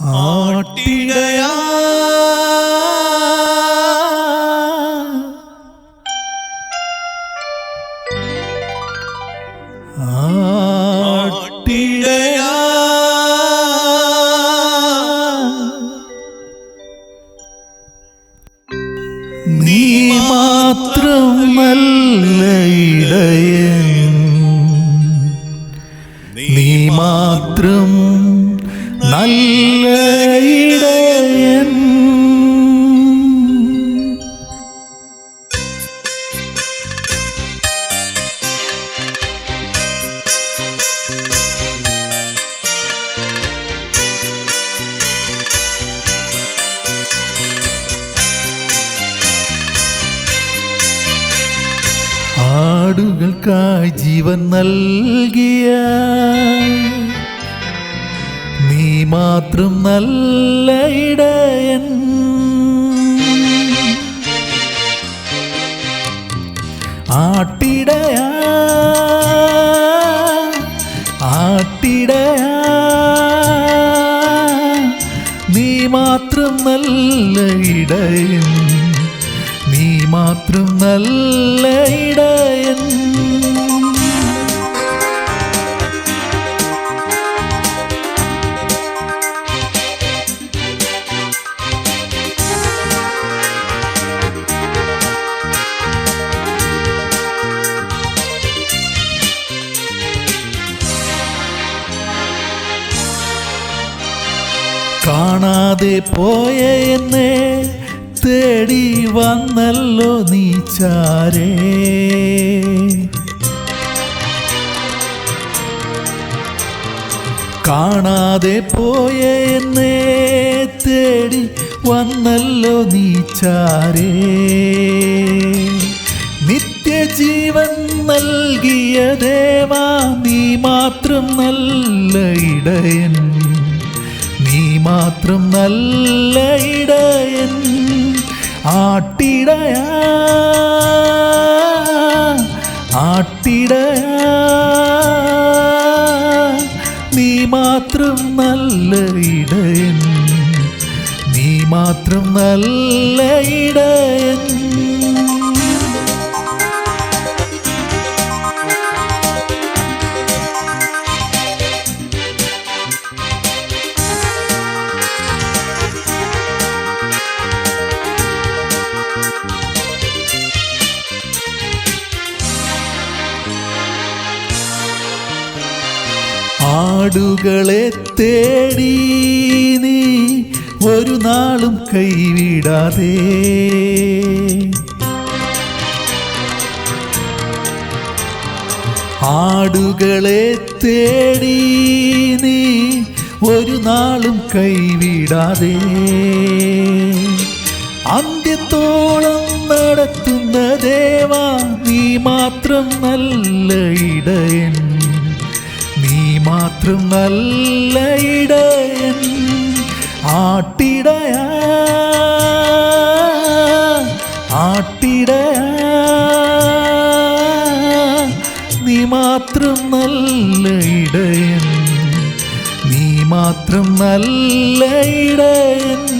ആട്ടിടയാ. ആട്ടിടയാ. നീ മാത്രം നല്ല ഇടയൻ. നീ മാത്രം നല്ല ആടുകൾക്കായി ജീവൻ നൽകിയ മാത്രം നല്ല ഇടയൻ. ആട്ടിടയാ ആട്ടിടയാ. നീ മാത്രം നല്ല ഇടയൻ. നീ മാത്രം നല്ല ഇടയൻ. കാണാതെ പോയ എന്നെ തേടി വന്നല്ലോ നീ ചാരേ. കാണാതെ പോയ എന്നെ തേടി വന്നല്ലോ നീ ചാരേ. നിത്യജീവൻ നൽകിയ ദേവാ നീ മാത്രം നല്ല ഇടയൻ. മാത്രം നല്ല ഇടയൻ ആട്ടിടയ. ആട്ടിടയ. നീ മാത്രം നല്ല ഇടയൻ. നീ മാത്രം നല്ല ഇടയൻ. ആടുകളെ തേടി നീ ഒരു നാളും കൈവിടാതെ. ആടുകളെ തേടി നീ ഒരു നാളും കൈവിടാതെ. അന്ത്യത്തോളം നടത്തുന്ന ദേവാ നീ മാത്രം നല്ല ഇടയൻ. നീ മാത്രം നല്ല ഇടയൻ. ആട്ടിടയ ആട്ടിടയ. നീ മാത്രം നല്ല ഇടയൻ. നീ മാത്രം നല്ല ഇടയൻ.